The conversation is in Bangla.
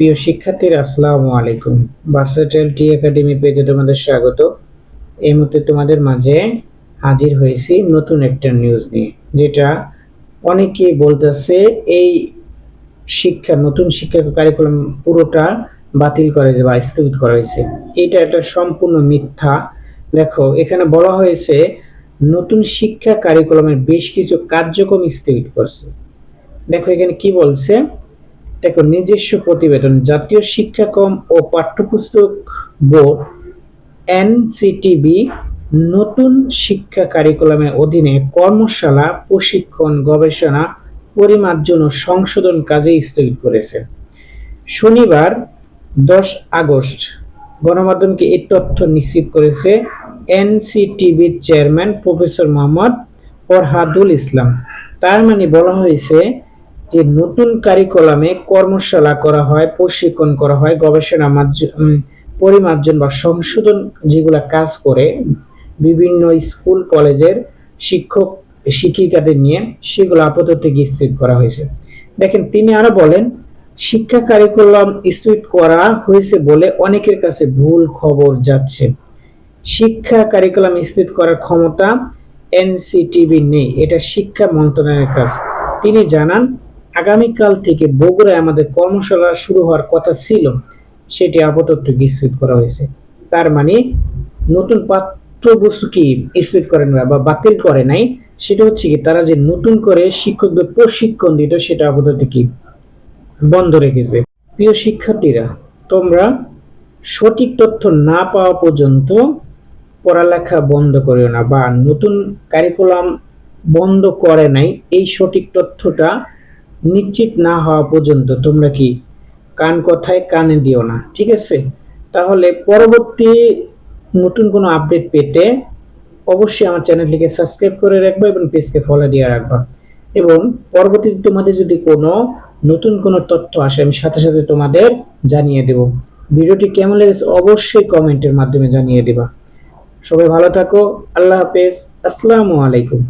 প্রিয় শিক্ষার্থীরা, আসসালামু আলাইকুম। ভার্সাটাইল টি একাডেমি পেজে তোমাদের স্বাগত। এই মুহূর্তে তোমাদের মাঝে হাজির হয়েছি নতুন একটা নিউজ নিয়ে, যেটা অনেকেই বলতেছে, এই শিক্ষা, নতুন শিক্ষা কারিকুলাম পুরোটা বাতিল করা বা স্থগিত করা হয়েছে। এটা একটা সম্পূর্ণ মিথ্যা। দেখো, এখানে বলা হয়েছে, নতুন শিক্ষা কারিকুলামের বেশ কিছু কার্যক্রম স্থগিত করছে। দেখো এখানে কি বলছে? দেখো নিজস্ব প্রতিবেদন জাতীয় শিক্ষাক্রম ও পাঠ্যপুস্তক বোর্ড এনসিটিবি নতুন শিক্ষা কারিকুলামের অধীনে কর্মশালা, প্রশিক্ষণ, গবেষণা, পরিমার্জন ও সংশোধন কাজে স্থগিত করেছে। শনিবার, দশ আগস্ট, গণমাধ্যমকে এই তথ্য নিশ্চিত করেছে এনসিটিভির চেয়ারম্যান প্রফেসর মোহাম্মদ ফরহাদুল ইসলাম। তার মানে বলা হয়েছে যে নতুন কারিকুলামে কর্মশালা করা হয়, প্রশিক্ষণ করা হয়, গবেষণা পরিমার্জন বা সংশোধন যেগুলা কাজ করে বিভিন্ন স্কুল, কলেজের শিক্ষক, শিক্ষিকাদের নিয়ে সেগুলো আপাতত স্থির করা হয়েছে। দেখেন, তিনি আরও বলেন, শিক্ষা কারিকুলাম স্থির করা হয়েছে বলে অনেকের কাছে ভুল খবর যাচ্ছে। শিক্ষা কারিকুলাম স্থির করার ক্ষমতা এনসিটিভি নেই, এটা শিক্ষা মন্ত্রণালয়ের কাজ। তিনি জানান আগামীকাল থেকে বগুড়ায় আমাদের কর্মশালা শুরু হওয়ার কথা ছিল, সেটি আপাতত স্থির করা হয়েছে। তার মানে নতুন পাঠ্যবস্তু কি স্থির করে না বা বাতিল করে নাই, সেটা হচ্ছে কি তারা যে নতুন করে শিক্ষকদের প্রশিক্ষণ দিত সেটা আপাতত কি বন্ধ রেখেছে। প্রিয় শিক্ষার্থীরা, তোমরা সঠিক তথ্য না পাওয়া পর্যন্ত পড়ালেখা বন্ধ করিও না বা নতুন কারিকুলাম বন্ধ করে নাই, এই সঠিক তথ্যটা নিশ্চিত না হওয়া পর্যন্ত তোমরা কি কান কথায় কানে দিও না, ঠিক আছে? তাহলে পরবর্তী নতুন কোনো আপডেট পেতে অবশ্যই আমার চ্যানেলটিকে সাবস্ক্রাইব করে রাখবা এবং পেজকে ফলো দিয়ে রাখবা। এবং পরবর্তীতে তোমাদের যদি কোনো নতুন কোনো তথ্য আসে, আমি সাথে সাথে তোমাদের জানিয়ে দেব। ভিডিওটি কেমন লেগেছে অবশ্যই কমেন্টের মাধ্যমে জানিয়ে দিবা। সবাই ভালো থাকো, আল্লাহ হাফেজ, আসসালামু আলাইকুম।